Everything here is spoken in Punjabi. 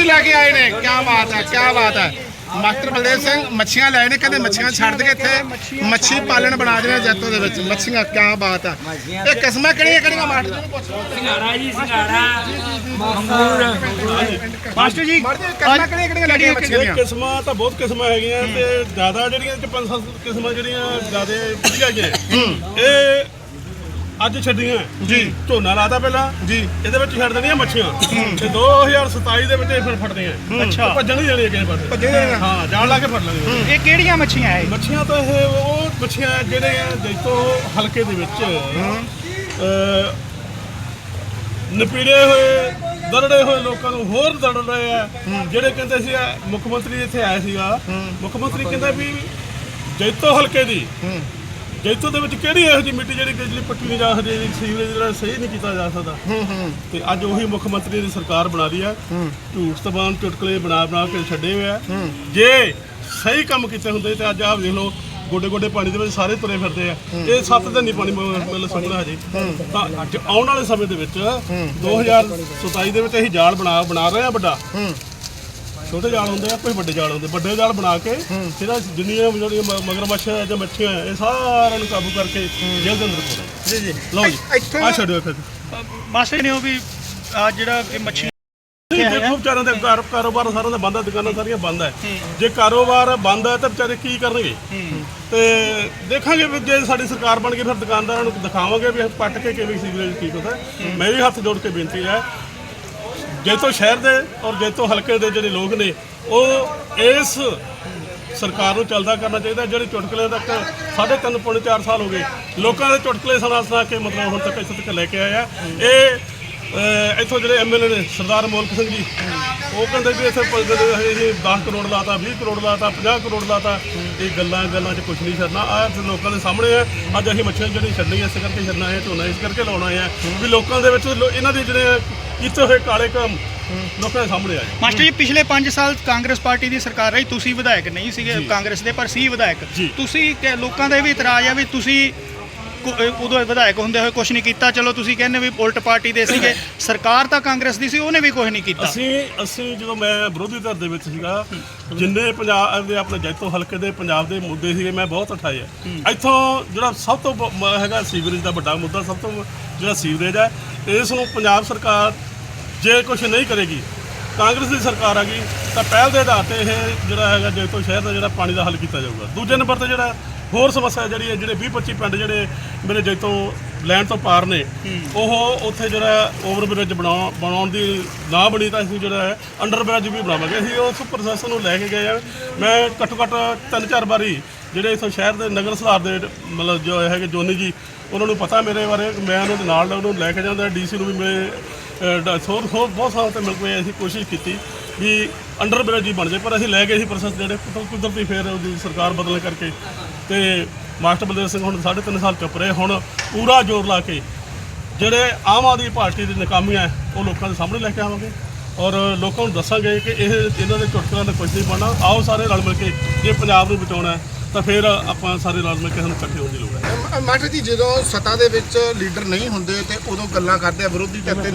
ਹੀ ਲੈ ਕੇ ਆਏ ਨੇ। ਕੀ ਬਾਤ ਹੈ ਕੀ ਬਾਤ ਹੈ। ਮਾਸਟਰ ਬਲਦੇਵ ਸਿੰਘ ਮੱਛੀਆਂ ਲੈ ਨੇ ਕਹਿੰਦੇ ਮੱਛੀਆਂ ਛੱਡ ਕੇ ਇੱਥੇ ਮੱਛੀ ਪਾਲਣ ਬਣਾ ਦੇਣਾ ਜੱਤੋ ਦੇ ਵਿੱਚ। ਮੱਛੀਆਂ ਕੀ ਬਾਤ ਹੈ। ਇਹ ਕਿਸਮਾਂ ਕਿਹੜੀਆਂ ਕਿਹੜੀਆਂ ਮਾਸਟਰ ਜੀ ਨੂੰ ਪੁੱਛੋ ਸਿੰਗਾਰਾ ਜੀ ਸਿੰਗਾਰਾ ਮੰਗੂਰ ਮਾਸਟਰ ਜੀ ਜੀ ਕਿਸਮਾਂ ਕਿਹੜੀਆਂ ਕਿਹੜੀਆਂ ਲੱਗੀਆਂ ਮੱਛੀਆਂ ਦੀਆਂ? ਕਿਸਮਾਂ ਤਾਂ ਬਹੁਤ ਕਿਸਮਾਂ ਹੈਗੀਆਂ। ਤੇ ਜ਼ਿਆਦਾ ਜਿਹੜੀਆਂ ਚ ਪੰਜ ਸੱਤ ਕਿਸਮਾਂ ਜਿਹੜੀਆਂ ਜ਼ਿਆਦਾ ਵਧੀਆ ਹੈਗੀਆਂ। ਇਹ ਅੱਜ ਛੱਡੀਆਂ। ਜੀ। ਝੋਨਾ ਲਾਦਾ ਪਹਿਲਾਂ। ਜੀ। ਇਹਦੇ ਵਿੱਚ ਛੱਡ ਦੇਣੀਆਂ ਮੱਛੀਆਂ। ਤੇ 2027 ਦੇ ਵਿੱਚ ਇਹ ਫਿਰ ਫੜਦੀਆਂ ਅੱਛਾ। ਭੱਜਣ ਨਹੀਂ ਜਾਣੀ ਕਿਸੇ ਪਾਸੇ। ਜਾਣੀ। ਹਾਂ ਜਾਣ ਲਾ ਕੇ ਫੜ ਲੈਣੀਆਂ। ਇਹ ਕਿਹੜੀਆਂ ਮੱਛੀਆਂ ਹੈ ਮੱਛੀਆਂ ਤਾਂ ਇਹ ਉਹ ਮੱਛੀਆਂ ਜਿਹੜੇ ਆ ਜੈਤੋ ਹਲਕੇ ਦੇ ਵਿੱਚ ਨਪੀੜੇ ਹੋਏ ਦਰੜੇ ਹੋਏ ਲੋਕਾਂ ਨੂੰ ਹੋਰ ਦੜ ਰਹੇ ਆ। ਜਿਹੜੇ ਕਹਿੰਦੇ ਸੀ ਮੁੱਖ ਮੰਤਰੀ ਇੱਥੇ ਆਇਆ ਸੀਗਾ। ਮੁੱਖ ਮੰਤਰੀ ਕਹਿੰਦਾ ਵੀ ਜੈਤੋ ਹਲਕੇ ਦੀ ਜੈਤੋ ਦੇ ਵਿੱਚ ਕਿਹੜੀ ਇਹੋ ਜਿਹੀ ਮਿੱਟੀ ਜਿਹੜੀ ਜਿਹੜੀ ਪੱਟੀ ਨਹੀਂ ਜਾ ਸਕਦੀ ਜਿਹੜੀ ਸੀਵਰੇਜ ਜਿਹੜਾ ਸਹੀ ਨਹੀਂ ਕੀਤਾ ਜਾ ਸਕਦਾ? ਤੇ ਅੱਜ ਉਹੀ ਮੁੱਖ ਮੰਤਰੀ ਦੀ ਸਰਕਾਰ ਬਣਾ ਰਹੀ ਆ ਝੂਠ ਤਬਾਨ ਚੁਟਕਲੇ ਬਣਾ ਬਣਾ ਕੇ ਛੱਡੇ ਹੋਏ ਆ। ਜੇ ਸਹੀ ਕੰਮ ਕੀਤੇ ਹੁੰਦੇ ਤੇ ਅੱਜ ਆਪ ਦੇਖ ਲਓ ਗੋਡੇ ਗੋਡੇ ਪਾਣੀ ਦੇ ਵਿੱਚ ਸਾਰੇ ਤੁਰੇ ਫਿਰਦੇ ਆ। ਇਹ ਸੱਤ ਦਿਨ ਨਹੀਂ ਪਾਣੀ ਮ- ਮਤਲਬ ਸੁੱਕਣਾ ਹਜੇ। ਤਾਂ ਅੱਜ ਆਉਣ ਵਾਲੇ ਸਮੇਂ ਦੇ ਵਿੱਚ 2027 ਦੇ ਵਿੱਚ ਅਸੀਂ ਜਾਲ ਬਣਾ ਬਣਾ ਰਹੇ ਆ ਵੱਡਾ। ਛੋਟੇ ਜਾਲ ਹੁੰਦੇ ਆ ਕੋਈ ਵੱਡੇ ਜਾਲ ਹੁੰਦੇ ਵੱਡੇ ਜਾਲ ਬਣਾ ਕੇ ਜਿਹੜਾ ਜਿੰਨੀਆਂ ਜਿਹੜੀਆਂ ਮ- ਮਗਰਮੱਛ ਜਾਂ ਮੱਛੀਆਂ ਇਹ ਸਾਰਿਆਂ ਨੂੰ ਕਾਬੂ ਕਰਕੇ ਜੇਲ੍ਹ ਦੇ ਅੰਦਰ ਪਾਉਣਾ ਜੀ ਜੀ। ਲਓ ਜੀ ਇੱਥੋਂ ਆ ਛੱਡਿਓ ਫਿਰ ਜੀ ਨੇ ਉਹ ਵੀ ਆ ਜਿਹੜਾ ਇਹ ਮੱਛੀ ਦੇਖੋ ਵਿਚਾਰਿਆਂ ਦੇ ਕਾਰ- ਕਾਰੋਬਾਰ ਸਾਰਿਆਂ ਦਾ ਬੰਦ ਹੈ ਦੁਕਾਨਾਂ ਸਾਰੀਆਂ ਬੰਦ ਹੈ। ਜੇ ਕਾਰੋਬਾਰ ਬੰਦ ਹੈ ਤਾਂ ਵਿਚਾਰੇ ਕੀ ਕਰਨਗੇ? ਤੇ ਦੇਖਾਂਗੇ ਵੀ ਜੇ ਸਾਡੀ ਸਰਕਾਰ ਬਣ ਗਈ ਫਿਰ ਦੁਕਾਨਦਾਰਾਂ ਨੂੰ ਦਿਖਾਵਾਂਗੇ ਵੀ ਇਹ ਪੱਟ ਕੇ ਕਿਵੇਂ ਸੀਵਰੇਜ ਠੀਕ ਹੁੰਦਾ। ਹੈ। ਮੇਰੀ ਹੱਥ ਜੋੜ ਕੇ ਬੇਨਤੀ ਹੈ ਜੈਤੋ ਸ਼ਹਿਰ ਦੇ ਔਰ ਜੈਤੋ ਹਲਕੇ ਦੇ ਜਿਹੜੇ ਲੋਕ ਨੇ, ਉਹ ਇਸ ਸਰਕਾਰ ਨੂੰ ਚੱਲਦਾ ਕਰਨਾ ਚਾਹੀਦਾ, ਜਿਹੜੇ ਚੁਟਕਲੇ ਤੱਕ ਸਾਢੇ ਤਿੰਨ ਪੌਣੇ 4 ਸਾਲ ਹੋ ਗਏ, ਲੋਕਾਂ ਦੇ ਚੁਟਕਲੇ ਸੁਣਾ ਸੁਣਾ ਕੇ ਮਤਲਬ ਹੁਣ ਤੱਕ ਇੱਥੇ ਤੱਕ ਲੈ ਕੇ ਆਇਆ। ਇਹ ਇੱਥੋਂ ਜਿਹੜੇ ਐਮਐਲਏ ਨੇ, ਸਰਦਾਰ ਮੋਲਕ ਸਿੰਘ ਜੀ, ਉਹ ਕਹਿੰਦੇ ਵੀ ਇੱਥੇ ਪ- ਅਸੀਂ 10 ਕਰੋੜ ਲਾਤਾ 20 ਕਰੋੜ ਲਾਤਾ 50 ਕਰੋੜ ਲਾਤਾ। ਇਹ ਗੱਲਾਂ ਗੱਲਾਂ 'ਚ ਕੁਝ ਨਹੀਂ ਛੱਡਣਾ। ਆ ਲੋਕਾਂ ਦੇ ਸਾਹਮਣੇ ਆ। ਅੱਜ ਅਸੀਂ ਮੱਛੀਆਂ ਜਿਹੜੀ ਛੱਡਣੀ ਇਸ ਕਰਕੇ ਛੱਡਣਾ ਹੈ, ਝੋਨਾ ਇਸ ਕਰਕੇ ਲਾਉਣਾ ਹੈ ਵੀ ਲੋਕਾਂ ਦੇ ਵਿੱਚ ਲੋ- ਇਹਨਾਂ ਦੇ ਜਿਹੜੇ ਕੀਤੇ ਹੋਏ ਕਾਲੇ ਕੰਮ ਲੋਕਾਂ ਦੇ ਸਾਹਮਣੇ ਆ ਜਾਣ ਮਾਸਟਰ ਜੀ ਪਿਛਲੇ 5 ਸਾਲ ਕਾਂਗਰਸ ਪਾਰਟੀ ਦੀ ਸਰਕਾਰ ਰਹੀ ਤੁਸੀਂ ਵਿਧਾਇਕ ਨਹੀਂ ਸੀਗੇ ਕਾਂਗਰਸ ਦੇ ਪਰ ਸੀ ਵਿਧਾਇਕ। ਤੁਸੀਂ ਲੋਕਾਂ ਦਾ ਵੀ ਇਤਰਾਜ਼ ਆ ਵੀ ਤੁਸੀਂ ਉਦੋਂ ਵਿਧਾਇਕ ਹੁੰਦੇ ਹੋਏ ਕੁਝ ਨਹੀਂ ਕੀਤਾ। ਚਲੋ ਤੁਸੀਂ ਕਹਿੰਦੇ ਵੀ ਉਲਟ ਪਾਰਟੀ ਦੇ ਸੀਗੇ ਸਰਕਾਰ ਤਾਂ ਕਾਂਗਰਸ ਦੀ ਸੀ ਉਹਨੇ ਵੀ ਕੁਝ ਨਹੀਂ ਕੀਤਾ। ਅਸੀਂ ਅਸੀਂ ਜਦੋਂ ਮੈਂ ਵਿਰੋਧੀ ਧਿਰ ਦੇ ਵਿੱਚ ਸੀਗਾ ਜਿੰਨੇ ਪੰਜਾਬ ਦੇ ਆਪਣੇ ਜੈਤੋ ਹਲਕੇ ਦੇ ਪੰਜਾਬ ਦੇ ਮੁੱਦੇ ਸੀਗੇ ਮੈਂ ਬਹੁਤ ਉਠਾਏ ਆ। ਇੱਥੋਂ ਜਿਹੜਾ ਸਭ ਤੋਂ ਹੈਗਾ ਸੀਵਰੇਜ ਦਾ ਵੱਡਾ ਮੁੱਦਾ ਸਭ ਤੋਂ ਜਿਹੜਾ ਸੀਵਰੇਜ ਹੈ ਇਸ ਨੂੰ ਪੰਜਾਬ ਸਰਕਾਰ ਜੇ ਕੁਝ ਨਹੀਂ ਕਰੇਗੀ, ਕਾਂਗਰਸ ਦੀ ਸਰਕਾਰ ਆ ਗਈ, ਤਾਂ ਪਹਿਲ ਦੇ ਆਧਾਰ ਤੇ ਇਹ ਜਿਹੜਾ ਹੈਗਾ ਜੇ ਜੈਤੋ ਸ਼ਹਿਰ ਦਾ ਜਿਹੜਾ ਪਾਣੀ ਦਾ ਹੱਲ ਕੀਤਾ ਜਾਊਗਾ। ਦੂਜੇ ਨੰਬਰ ਤੇ ਜਿਹੜਾ ਹੋਰ ਸਮੱਸਿਆ ਜਿਹੜੀ ਹੈ, ਜਿਹੜੇ 20 25 ਪਿੰਡ ਜਿਹੜੇ ਮੇਰੇ ਜੈਤੋ ਲੈਣ ਤੋਂ ਪਾਰ ਨੇ, ਉਹ ਉੱਥੇ ਜਿਹੜਾ ਓਵਰ ਬ੍ਰਿਜ ਬਣਾਉਣ ਬਣਾਉਣ ਦੀ ਨਾ ਬਣੀ ਤਾਂ ਅਸੀਂ ਜਿਹੜਾ ਹੈ ਅੰਡਰ ਬ੍ਰਿਜ ਵੀ ਬਣਾਵਾਂਗੇ। ਅਸੀਂ ਉਸ ਪ੍ਰੋਸੈਸ ਨੂੰ ਲੈ ਕੇ ਗਏ ਆ। ਮੈਂ ਘੱਟੋ ਘੱਟ ਤਿੰਨ ਚਾਰ ਵਾਰੀ ਜਿਹੜੇ ਇਥੋਂ ਸ਼ਹਿਰ ਦੇ ਨਗਰ ਸੁਧਾਰ ਦੇ ਮਤਲਬ ਜੋ ਹੈਗੇ ਜੋਨੀ ਜੀ ਉਹਨਾਂ ਨੂੰ ਪਤਾ ਮੇਰੇ ਬਾਰੇ ਮੈਂ ਉਹਨਾਂ ਦੇ ਨਾਲ ਉਹਨੂੰ ਲੈ ਕੇ ਜਾਂਦਾ ਡੀਸੀ ਨੂੰ ਵੀ ਮੇਰੇ ਥੋੜ ਥੋੜ ਬਹੁਤ ਸਾਲ ਤੇ ਮਿਲ ਕੇ ਅਸੀਂ ਕੋਸ਼ਿਸ਼ ਕੀਤੀ ਵੀ ਅੰਡਰ ਬ੍ਰਿਜ ਹੀ ਬਣ ਜਾਏ ਪਰ ਅਸੀਂ ਲੈ ਗਏ ਸੀ ਪ੍ਰੋਸੈਸ ਜਿਹੜੇ ਕੁਦਰ- ਕੁਦਰਤੀ ਫੇਰ ਉਹਦੀ ਸਰਕਾਰ ਬਦਲਣ ਕਰਕੇ ਤੇ ਮਾਸਟਰ ਬਲਦੇਵ ਸਿੰਘ ਹੁਣ 3.5 ਸਾਲ ਚੁੱਪ ਰਹੇ ਹੁਣ ਪੂਰਾ ਜ਼ੋਰ ਲਾ ਕੇ ਜਿਹੜੇ ਆਮ ਆਦਮੀ ਪਾਰਟੀ ਦੀ ਨਾਕਾਮੀਆਂ ਹੈ, ਉਹ ਲੋਕਾਂ ਦੇ ਸਾਹਮਣੇ ਲੈ ਕੇ ਆਵਾਂਗੇ ਔਰ ਲੋਕਾਂ ਨੂੰ ਦੱਸਾਂਗੇ ਕਿ ਇਹ ਇਹਨਾਂ ਦੇ ਚੁਟਕਲਿਆਂ ਦਾ ਕੁਝ ਨਹੀਂ ਬਣਨਾ। ਆਓ ਸਾਰੇ ਰਲ ਮਿਲ ਕੇ ਜੇ ਪੰਜਾਬ ਨੂੰ ਬਚਾਉਣਾ ਹੈ ਤਾਂ ਫਿਰ ਆਪਾਂ ਸਾਰੇ ਰਲ ਮਿਲ ਕੇ ਸਾਨੂੰ ਇਕੱਠੇ ਹੋਣ ਦੀ ਲੋੜ ਹੈ। ਮਾਸਟਰ ਜੀ, ਜਦੋਂ ਸੱਤਾ ਦੇ ਵਿੱਚ ਲੀਡਰ ਨਹੀਂ ਹੁੰਦੇ ਤੇ ਉਦੋਂ ਗੱਲਾਂ ਕਰਦੇ ਆ, ਵਿਰੋਧੀ ਕਰਦੇ ਨੇ